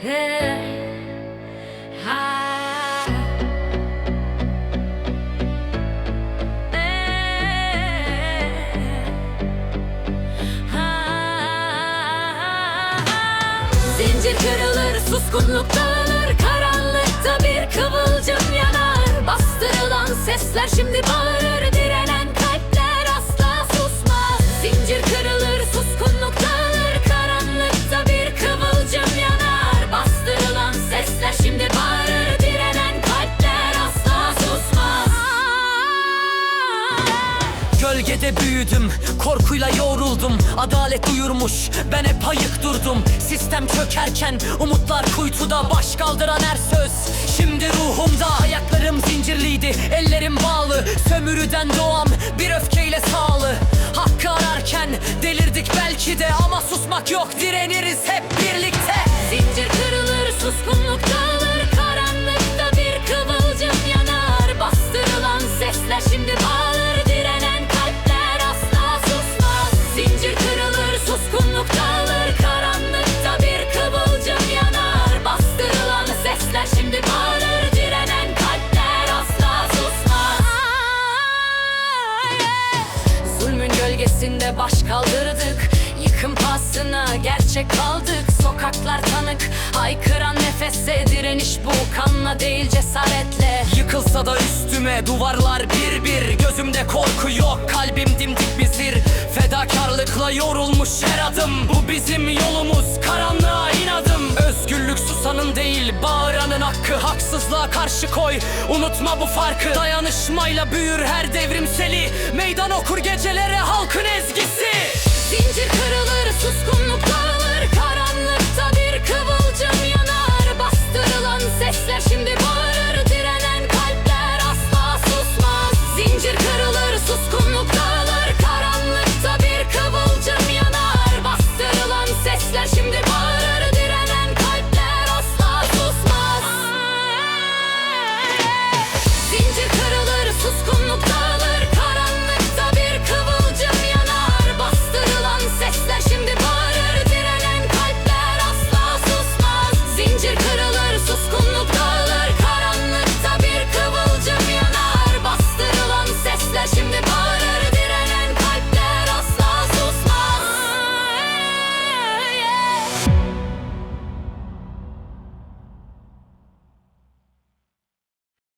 Zincir kırılır, suskunluk dağılır Karanlıkta bir kıvılcım yanar. Bastırılan sesler şimdi bağırır. Gölgede büyüdüm, korkuyla yoğruldum Adalet uyurmuş, ben hep ayık durdum. Sistem çökerken umutlar kuytuda Baş kaldıran her söz, şimdi ruhumda Ayaklarım zincirliydi, ellerim bağlı. Sömürüden doğan bir öfkeyle sağlı. Hakkı ararken delirdik belki de Ama susmak yok, direniriz hep baş kaldırdık. Yıkım pahasına gerçek kaldık. Sokaklar tanık. Haykıran nefese direniş bu Kanla değil cesaretle. Yıkılsa da üstüme duvarlar bir bir. Gözümde korku yok kalbim dimdik bir zir. Fedakarlıkla yorulmuş her adım. Bu bizim yolumuz karanlığa inadım. Özgürlük susanın değil bağıranın hakkı. Haksızlığa karşı koy unutma bu farkı. Dayanışmayla büyür her devrim seli. Meydan okur geceler